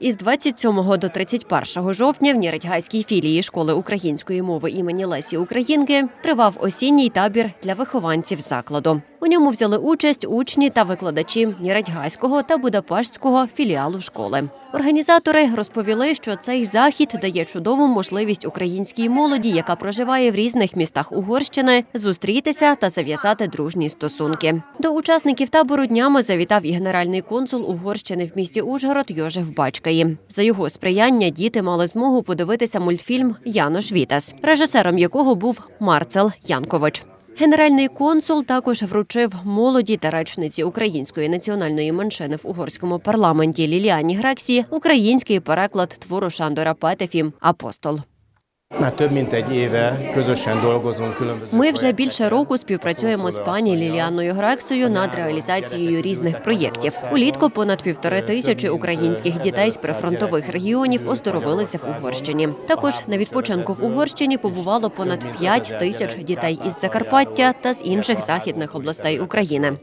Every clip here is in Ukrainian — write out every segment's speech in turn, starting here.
Із 27 до 31 жовтня в Нєредьгайській філії школи української мови імені Лесі Українки тривав осінній табір для вихованців закладу. У ньому взяли участь учні та викладачі Нєредьгайського та Будапештського філіалу школи. Організатори розповіли, що цей захід дає чудову можливість українській молоді, яка проживає в різних містах Угорщини, зустрітися та зав'язати дружні стосунки. До учасників табору днями завітав і генеральний консул Угорщини в місті Ужгород Йожеф Бачкаї. За його сприяння діти мали змогу подивитися мультфільм Янош Вітас, режисером якого був Марцел Янкович. Генеральний консул також вручив молоді та речниці української національної меншини в угорському парламенті Ліліані Грексі український переклад твору Шандора Петефі Апостол. Már több mint egy éve közösen dolgozunk különböző Ми вже більше року співпрацюємо з пані Ліліаною Грексою над реалізацією різних проєктів. Улітку понад півтори тисячі українських дітей з прифронтових регіонів оздоровилися в Угорщині. Також на відпочинку в Угорщині побувало понад п'ять тисяч дітей із Закарпаття та з інших західних областей України.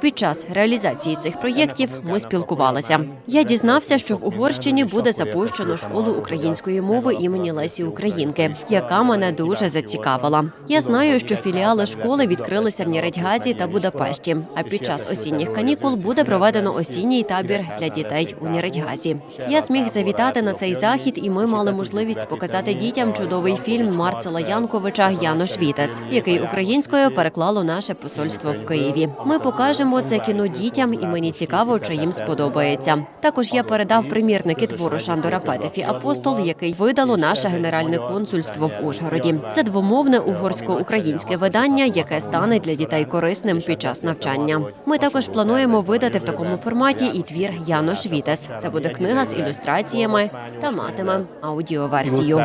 Під час реалізації цих проєктів ми спілкувалися. Я дізнався, що в Угорщині буде запущено школу української мови імені Лесі Українки, яка мене дуже зацікавила. Я знаю, що філіали школи відкрилися в Нєредьгазі та Будапешті. А під час осінніх канікул буде проведено осінній табір для дітей у Нєредьгазі. Я зміг завітати на цей захід, і ми мали можливість показати дітям чудовий фільм Марцела Янковича Янош Вітес, який українською переклало наше посольство в Києві. Ми покажемо це кіно дітям, і мені цікаво, чи їм сподобається. Також я передав примірники твору Шандора Петефі Апостол, який видало наше генеральне консульство в Ужгороді. Це двомовне угорсько-українське видання, яке стане для дітей корисним під час навчання. Ми також плануємо видати в такому форматі і твір Янош Вітес. Це буде книга з ілюстраціями та матиме аудіоверсію.